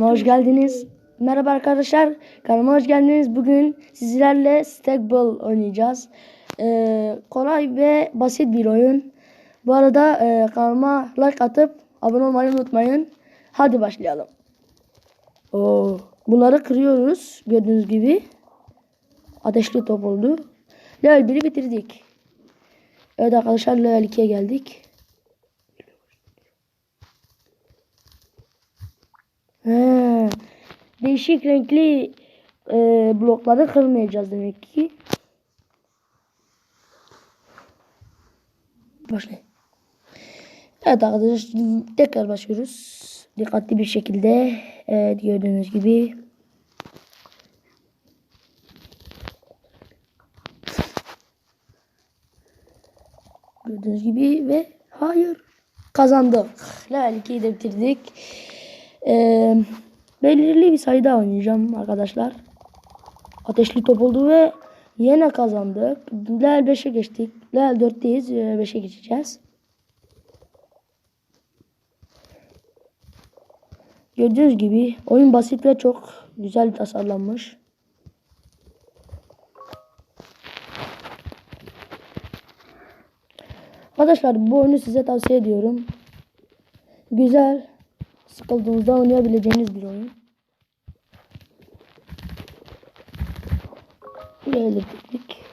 Hoş geldiniz. Merhaba arkadaşlar. Kanalıma hoş geldiniz. Bugün sizlerle Stackball oynayacağız. Ee, kolay ve basit bir oyun. Bu arada e, kanalıma like atıp abone olmayı unutmayın. Hadi başlayalım. Oo, bunları kırıyoruz. Gördüğünüz gibi. Ateşli top oldu. Level 1'i bitirdik. Evet arkadaşlar level 2'ye geldik. Değişik renkli e, blokları kırmayacağız demek ki. Başlayın. Evet arkadaşlar tekrar başlıyoruz. Dikkatli bir şekilde evet, gördüğünüz gibi. Gördüğünüz gibi ve hayır kazandık. Level 2'yi de bitirdik. Ee, belirli bir sayıda oynayacağım arkadaşlar. Ateşli top oldu ve yine kazandık. Level 5'e geçtik. Level 4'teyiz. Level 5'e geçeceğiz. Gördüğünüz gibi oyun basit ve çok güzel tasarlanmış. Arkadaşlar bu oyunu size tavsiye ediyorum. Güzel, sıkıldığınızda oynayabileceğiniz bir oyun. Buraya ilerledik.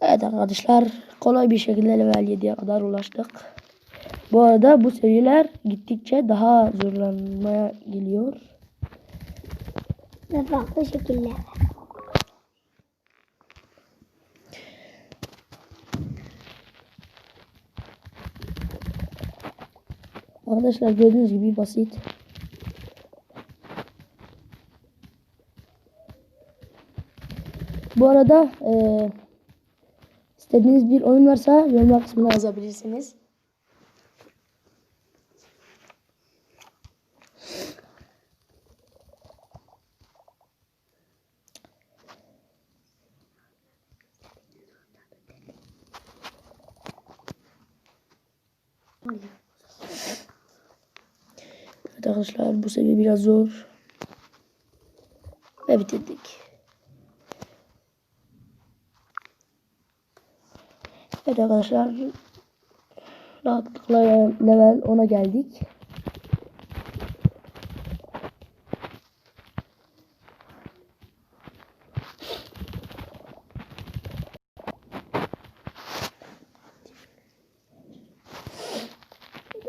Evet arkadaşlar kolay bir şekilde level 7'ye kadar ulaştık. Bu arada bu seviyeler gittikçe daha zorlanmaya geliyor. ve farklı şekiller. Arkadaşlar gördüğünüz gibi basit. Bu arada eee istediğiniz bir oyun varsa yorumlar kısmına yazabilirsiniz. Arkadaşlar bu seviye biraz zor. Ve bitirdik. Evet arkadaşlar rahatlıkla level 10'a geldik.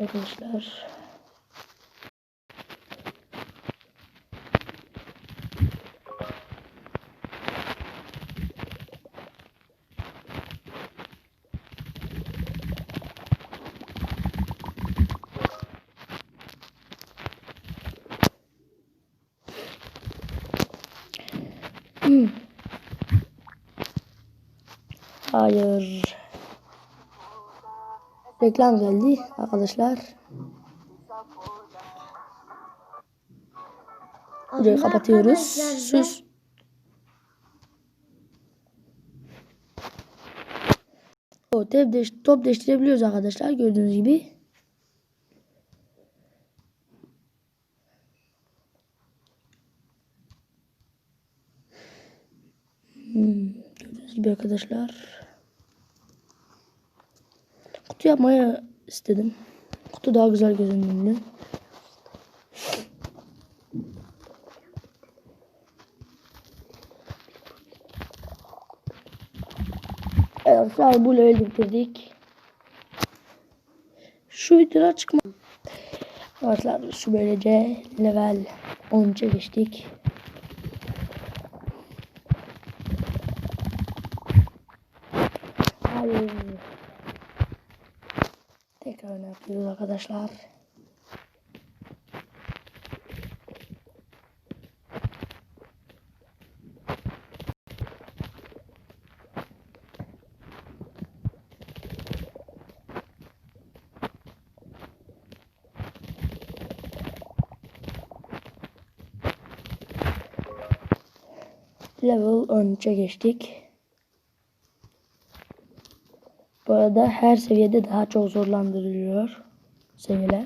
Arkadaşlar Hayır. Reklam geldi arkadaşlar. Burayı kapatıyoruz. Sus. O top, değiş top değiştirebiliyoruz arkadaşlar gördüğünüz gibi. Hmm, gördüğünüz gibi arkadaşlar. Kutu yapmaya istedim. Kutu daha güzel görünümlü. Evet arkadaşlar bu level bitirdik. Şu videoda çıkma. Arkadaşlar şu böylece level 13'e geçtik. Hayır. Ne yapıyoruz arkadaşlar? Level 13'e geçtik. Bu arada her seviyede daha çok zorlandırılıyor seviyeler.